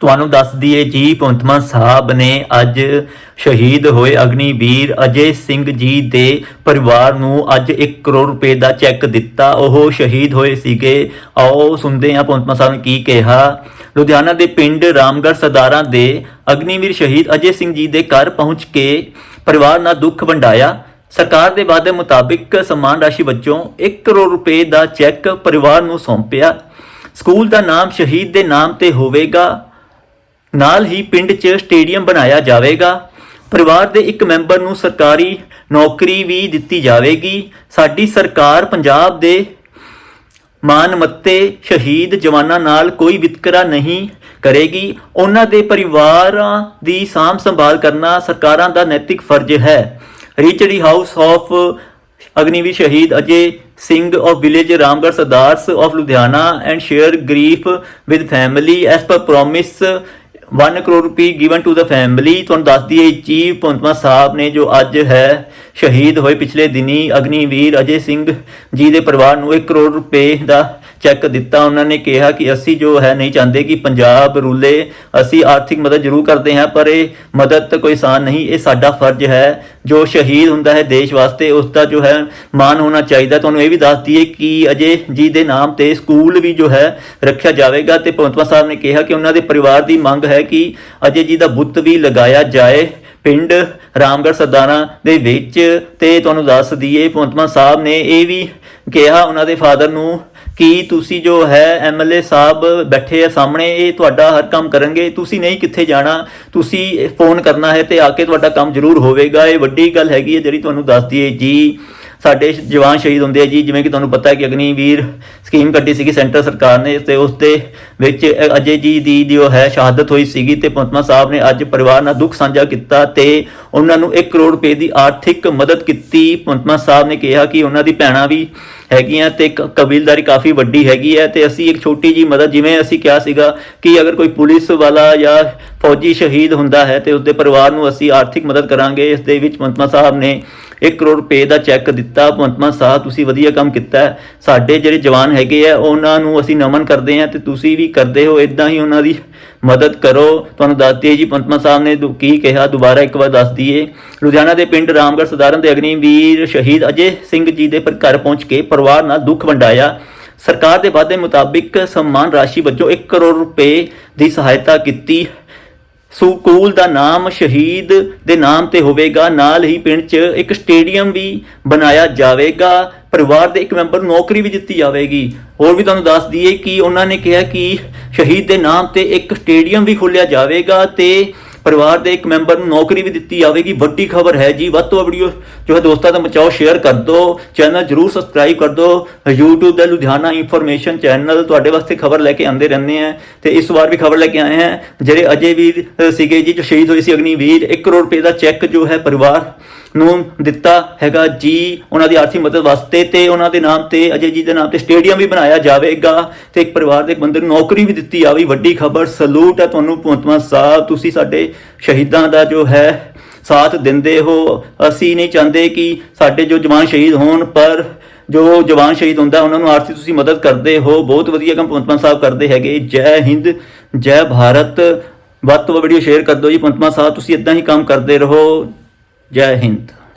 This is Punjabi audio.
ਤੁਹਾਨੂੰ ਦੱਸ ਦਈਏ ਜੀ, ਭਗਵੰਤ ਸਾਹਿਬ ਨੇ ਅੱਜ ਸ਼ਹੀਦ ਹੋਏ ਅਗਨੀਵੀਰ ਅਜੇ ਸਿੰਘ ਜੀ ਦੇ ਪਰਿਵਾਰ ਨੂੰ ਅੱਜ 1 ਕਰੋੜ ਰੁਪਏ ਦਾ ਚੈੱਕ ਦਿੱਤਾ। ਉਹ ਸ਼ਹੀਦ ਹੋਏ ਸੀਗੇ। ਆਓ ਸੁਣਦੇ ਹਾਂ ਭਗਵੰਤ ਸਾਹਿਬ ਨੇ ਕੀ ਕਿਹਾ। ਲੁਧਿਆਣਾ ਦੇ ਪਿੰਡ ਰਾਮਗੜ੍ਹ ਸਰਦਾਰਾਂ ਦੇ ਅਗਨੀਵੀਰ ਸ਼ਹੀਦ ਅਜੇ ਸਿੰਘ ਜੀ ਦੇ ਘਰ ਪਹੁੰਚ ਕੇ ਪਰਿਵਾਰ ਨਾਲ ਦੁੱਖ ਵੰਡਾਇਆ। ਸਰਕਾਰ ਦੇ ਵਾਅਦੇ ਮੁਤਾਬਿਕ ਸਮਾਨ ਰਾਸ਼ੀ ਵਜੋਂ 1 ਕਰੋੜ ਰੁਪਏ ਦਾ ਚੈੱਕ ਪਰਿਵਾਰ ਨੂੰ ਸੌਂਪਿਆ। ਸਕੂਲ ਦਾ ਨਾਮ ਸ਼ਹੀਦ ਦੇ ਨਾਮ ਤੇ ਹੋਵੇਗਾ। ਨਾਲ ਹੀ ਪਿੰਡ 'ਚ ਸਟੇਡੀਅਮ ਬਣਾਇਆ ਜਾਵੇਗਾ। ਪਰਿਵਾਰ ਦੇ ਇੱਕ ਮੈਂਬਰ ਨੂੰ ਸਰਕਾਰੀ ਨੌਕਰੀ ਵੀ ਦਿੱਤੀ ਜਾਵੇਗੀ। ਸਾਡੀ ਸਰਕਾਰ ਪੰਜਾਬ ਦੇ ਮਾਨਮੱਤੇ ਸ਼ਹੀਦ ਜਵਾਨਾਂ ਨਾਲ ਕੋਈ ਵਿਤਕਰਾ ਨਹੀਂ ਕਰੇਗੀ। ਉਹਨਾਂ ਦੇ ਪਰਿਵਾਰਾਂ ਦੀ ਸਾਂਭ ਸੰਭਾਲ ਕਰਨਾ ਸਰਕਾਰਾਂ ਦਾ ਨੈਤਿਕ ਫਰਜ਼ ਹੈ। ਰੀਚਰੀ ਹਾਊਸ ਆਫ ਅਗਨੀਵੀਰ ਸ਼ਹੀਦ Ajay Singh of village Ramgarh Sardars of Ludhiana and share grief with family as per promise 1 crore ਰੁਪਏ ਗਿਵਨ ਟੂ ਦਾ ਫੈਮਿਲੀ ਤੁਹਾਨੂੰ ਦੱਸ ਦਈਏ ਚੀਫ ਭਗਵੰਤ ਸਾਹਿਬ ਨੇ ਜੋ ਅੱਜ ਹੈ, ਸ਼ਹੀਦ ਹੋਏ ਪਿਛਲੇ ਦਿਨੀ ਅਗਨੀਵੀਰ ਅਜੇ ਸਿੰਘ ਜੀ ਦੇ ਪਰਿਵਾਰ ਨੂੰ 1 ਕਰੋੜ ਰੁਪਏ ਦਾ ਚੈੱਕ ਦਿੱਤਾ, ਉਹਨਾਂ ਨੇ ਕਿਹਾ ਕਿ ਅਸੀਂ ਜੋ ਹੈ ਨਹੀਂ ਚਾਹੁੰਦੇ ਕਿ ਪੰਜਾਬ ਰੂਲੇ, ਅਸੀਂ ਆਰਥਿਕ ਮਦਦ ਜ਼ਰੂਰ ਕਰਦੇ ਹਾਂ, ਪਰ ਇਹ ਮਦਦ ਤਾਂ ਕੋਈ ਆਸਾਨ ਨਹੀਂ, ਇਹ ਸਾਡਾ ਫਰਜ਼ ਹੈ। ਜੋ ਸ਼ਹੀਦ ਹੁੰਦਾ ਹੈ ਦੇਸ਼ ਵਾਸਤੇ ਉਸ ਦਾ ਜੋ ਹੈ ਮਾਣ ਹੋਣਾ ਚਾਹੀਦਾ। ਤੁਹਾਨੂੰ ਇਹ ਵੀ ਦੱਸ ਦਈਏ ਕਿ ਅਜੇ ਜੀ ਦੇ ਨਾਮ ਤੇ ਸਕੂਲ ਵੀ ਜੋ ਹੈ ਰੱਖਿਆ ਜਾਵੇਗਾ ਤੇ ਭਗਵੰਤ ਸਾਹਿਬ ਨੇ ਕਿਹਾ ਕਿ ਉਹਨਾਂ ਦੇ ਪਰਿਵਾਰ ਦੀ ਮੰਗ ਹੈ ਕਿ ਅਜੇ ਜੀ ਦਾ ਬੁੱਤ ਵੀ ਲਗਾਇਆ ਜਾਏ। ਪਿੰਡ ਰਾਮਗੜ੍ਹ ਸਰਦਾਰਾਂ ਦੇ ਵਿੱਚ ਤੇ ਤੁਹਾਨੂੰ ਦੱਸ ਦਈਏ, ਭਗਵੰਤ ਸਾਹਿਬ ਨੇ ਇਹ ਵੀ ਕਿਹਾ ਉਹਨਾਂ ਦੇ ਫਾਦਰ ਨੂੰ ਕਿ ਤੁਸੀਂ ਜੋ ਹੈ ਐਮਐਲਏ ਸਾਹਿਬ ਬੈਠੇ ਆ ਸਾਹਮਣੇ, ਇਹ ਤੁਹਾਡਾ ਹਰ ਕੰਮ ਕਰਨਗੇ। ਤੁਸੀਂ ਨਹੀਂ ਕਿੱਥੇ ਜਾਣਾ, ਤੁਸੀਂ ਫੋਨ ਕਰਨਾ ਹੈ ਤੇ ਆ ਕੇ ਤੁਹਾਡਾ ਕੰਮ ਜ਼ਰੂਰ ਹੋਵੇਗਾ। ਇਹ ਵੱਡੀ ਗੱਲ ਹੈਗੀ ਹੈ ਜਿਹੜੀ ਤੁਹਾਨੂੰ ਦੱਸਦੀ ਦਈਏ ਜੀ। ਸਾਡੇ ਜਵਾਨ ਸ਼ਹੀਦ ਹੁੰਦੇ ਆ ਜੀ, ਜਿਵੇਂ ਕਿ ਤੁਹਾਨੂੰ ਪਤਾ ਹੈ ਕਿ ਅਗਨੀਵੀਰ ਸਕੀਮ ਕੱਢੀ ਸੀਗੀ ਸੈਂਟਰ ਸਰਕਾਰ ਨੇ ਤੇ ਉਸ ਦੇ ਵਿੱਚ ਅਜੇ ਜੀ ਦੀ ਜੋ ਹੈ, ਸ਼ਹਾਦਤ ਹੋਈ ਸੀਗੀ ਤੇ ਪੰਤਮਾ ਸਾਹਿਬ ਨੇ ਅੱਜ ਪਰਿਵਾਰ ਨਾਲ ਦੁੱਖ ਸਾਂਝਾ ਕੀਤਾ ਤੇ ਉਹਨਾਂ ਨੂੰ 1 ਕਰੋੜ ਰੁਪਏ ਦੀ ਆਰਥਿਕ ਮਦਦ ਕੀਤੀ। ਪੰਤਮਾ ਸਾਹਿਬ ਨੇ ਕਿਹਾ ਕਿ ਉਹਨਾਂ ਦੀ ਭੈਣਾਂ ਵੀ ਹੈਗੀਆਂ ਤੇ ਕ- ਕਬੀਲਦਾਰੀ ਕਾਫੀ ਵੱਡੀ ਹੈਗੀ ਹੈ ਤੇ ਅਸੀਂ ਇੱਕ ਛੋਟੀ ਜੀ ਮਦਦ, ਜਿਵੇਂ ਅਸੀਂ ਕਿਹਾ ਸੀਗਾ ਕਿ ਅਗਰ ਕੋਈ ਪੁਲਿਸ ਵਾਲਾ ਜਾਂ ਫੌਜੀ ਸ਼ਹੀਦ ਹੁੰਦਾ ਹੈ ਤੇ ਉਸਦੇ ਪਰਿਵਾਰ ਨੂੰ ਅਸੀਂ ਆਰਥਿਕ ਮਦਦ ਕਰਾਂਗੇ। ਇਸ ਦੇ ਵਿੱਚ ਪੰਤਮਾ ਸਾਹਿਬ ਨੇ 1 ਕਰੋੜ ਰੁਪਏ ਦਾ ਚੈੱਕ ਦਿੱਤਾ। ਪੰਤਮਾ ਸਾਹਿਬ, ਤੁਸੀਂ ਵਧੀਆ ਕੰਮ ਕੀਤਾ ਸਾਡੇ ਜਿਹੜੇ ਜਵਾਨ ਹੈਗੇ ਆ, ਉਹਨਾਂ ਨੂੰ ਅਸੀਂ ਨਮਨ ਕਰਦੇ ਹਾਂ ਤੇ ਤੁਸੀਂ ਵੀ ਕਰਦੇ ਹੋ। ਇਦਾਂ ਹੀ ਉਹਨਾਂ ਦੀ ਮਦਦ ਕਰੋ। ਤੁਹਾਨੂੰ ਦੱਸਦੀ ਹੈ ਜੀ ਪੰਤਮਾ ਸਾਹਿਬ ਨੇ ਦੁ- ਕੀ ਕਿਹਾ? ਦੁਬਾਰਾ ਇੱਕ ਵਾਰ ਦੱਸ ਦਈਏ। ਲੁਧਿਆਣਾ ਦੇ ਪਿੰਡ ਰਾਮਗੜ੍ਹ ਸਧਾਰਨ ਦੇ ਅਗਨੀਵੀਰ ਸ਼ਹੀਦ ਅਜੇ ਸਿੰਘ ਜੀ ਦੇ ਘਰ ਪਹੁੰਚ ਕੇ ਪਰਿਵਾਰ ਨਾਲ ਦੁੱਖ ਵੰਡਾਇਆ। ਸਰਕਾਰ ਦੇ ਵਾਅਦੇ ਮੁਤਾਬਿਕ ਸਨਮਾਨ ਰਾਸ਼ੀ ਵਜੋਂ 1 ਕਰੋੜ ਰੁਪਏ ਦੀ ਸਹਾਇਤਾ ਕੀਤੀ। ਸਕੂਲ ਦਾ ਨਾਮ ਸ਼ਹੀਦ ਦੇ ਨਾਮ ਤੇ ਹੋਵੇਗਾ। ਨਾਲ ਹੀ ਪਿੰਡ 'ਚ ਇੱਕ ਸਟੇਡੀਅਮ ਵੀ ਬਣਾਇਆ ਜਾਵੇਗਾ। ਪਰਿਵਾਰ ਦੇ ਇੱਕ ਮੈਂਬਰ ਨੂੰ ਨੌਕਰੀ ਵੀ ਦਿੱਤੀ ਜਾਵੇਗੀ। ਹੋਰ ਵੀ ਤੁਹਾਨੂੰ ਦੱਸ ਦਈਏ ਕਿ ਉਹਨਾਂ ਨੇ ਕਿਹਾ ਕਿ ਸ਼ਹੀਦ ਦੇ ਨਾਮ ਤੇ ਇੱਕ ਸਟੇਡੀਅਮ ਵੀ ਖੋਲ੍ਹਿਆ ਜਾਵੇਗਾ ਤੇ ਪਰਿਵਾਰ ਦੇ ਇੱਕ ਮੈਂਬਰ ਨੂੰ ਨੌਕਰੀ ਵੀ ਦਿੱਤੀ ਜਾਵੇਗੀ। ਵੱਡੀ ਖਬਰ ਹੈ ਜੀ, ਵੱਧ ਤੋਂ ਵੱਧ ਵੀਡੀਓ ਜੋ ਹੈ ਦੋਸਤਾਂ ਤੱਕ ਪਹੁੰਚਾਓ ਸ਼ੇਅਰ ਕਰ ਦਿਓ। ਚੈਨਲ ਜਰੂਰ ਸਬਸਕ੍ਰਾਈਬ ਕਰ ਦਿਓ। YouTube ਦਾ ਲੁਧਿਆਣਾ ਇਨਫੋਰਮੇਸ਼ਨ ਚੈਨਲ ਤੁਹਾਡੇ ਵਾਸਤੇ ਖਬਰ ਲੈ ਕੇ ਆਉਂਦੇ ਰਹਿੰਦੇ ਆ। ਤੇ ਇਸ ਵਾਰ ਵੀ ਖਬਰ ਲੈ ਕੇ ਆਏ ਆ। ਜਿਹੜੇ ਅਜੇ ਵੀਰ ਸੀਗੇ ਜੀ, ਜੋ ਸ਼ਹੀਦ ਹੋਏ ਸੀ ਅਗਨੀਵੀਰ 1 ਕਰੋੜ ਰੁਪਏ ਦਾ ਚੈੱਕ ਜੋ ਹੈ ਪਰਿਵਾਰ ਨੂੰ ਦਿੱਤਾ ਹੈਗਾ ਜੀ। ਉਹਨਾਂ ਦੀ ਆਰਥਿਕ ਮਦਦ ਵਾਸਤੇ ਤੇ ਉਹਨਾਂ ਦੇ ਨਾਮ ਤੇ, ਅਜੇ ਜੀ ਦੇ ਨਾਮ ਤੇ ਸਟੇਡੀਅਮ ਵੀ ਬਣਾਇਆ ਜਾਵੇਗਾ ਤੇ ਇੱਕ ਪਰਿਵਾਰ ਦੇ ਇੱਕ ਬੰਦੇ ਨੂੰ ਨੌਕਰੀ ਵੀ ਦਿੱਤੀ ਜਾਵੇ ਵੱਡੀ ਖਬਰ, ਸਲੂਟ ਹੈ ਤੁਹਾਨੂੰ ਭਗਵੰਤ ਸਾਹਿਬ, ਤੁਸੀਂ ਸਾਡੇ ਸ਼ਹੀਦਾਂ ਦਾ ਜੋ ਹੈ, ਸਾਥ ਦਿੰਦੇ ਹੋ। ਅਸੀਂ ਨਹੀਂ ਚਾਹੁੰਦੇ ਕਿ ਸਾਡੇ ਜੋ ਜਵਾਨ ਸ਼ਹੀਦ ਹੋਣ, ਪਰ ਜੋ ਜਵਾਨ ਸ਼ਹੀਦ ਹੁੰਦਾ, ਉਹਨਾਂ ਨੂੰ ਆਰਥਿਕ ਤੁਸੀਂ ਮਦਦ ਕਰਦੇ ਹੋ। ਬਹੁਤ ਵਧੀਆ ਕੰਮ ਭਗਵੰਤ ਸਾਹਿਬ ਕਰਦੇ ਹੈਗੇ। ਜੈ ਹਿੰਦ, ਜੈ ਭਾਰਤ। ਵੱਧ ਤੋਂ ਵੱਧ ਵੀਡੀਓ ਸ਼ੇਅਰ ਕਰ ਦਿਓ ਜੀ। ਭਗਵੰਤ ਸਾਹਿਬ, ਤੁਸੀਂ ਇਦਾਂ ਹੀ ਕੰਮ ਕਰਦੇ ਰਹੋ। ਜੈ ਹਿੰਦ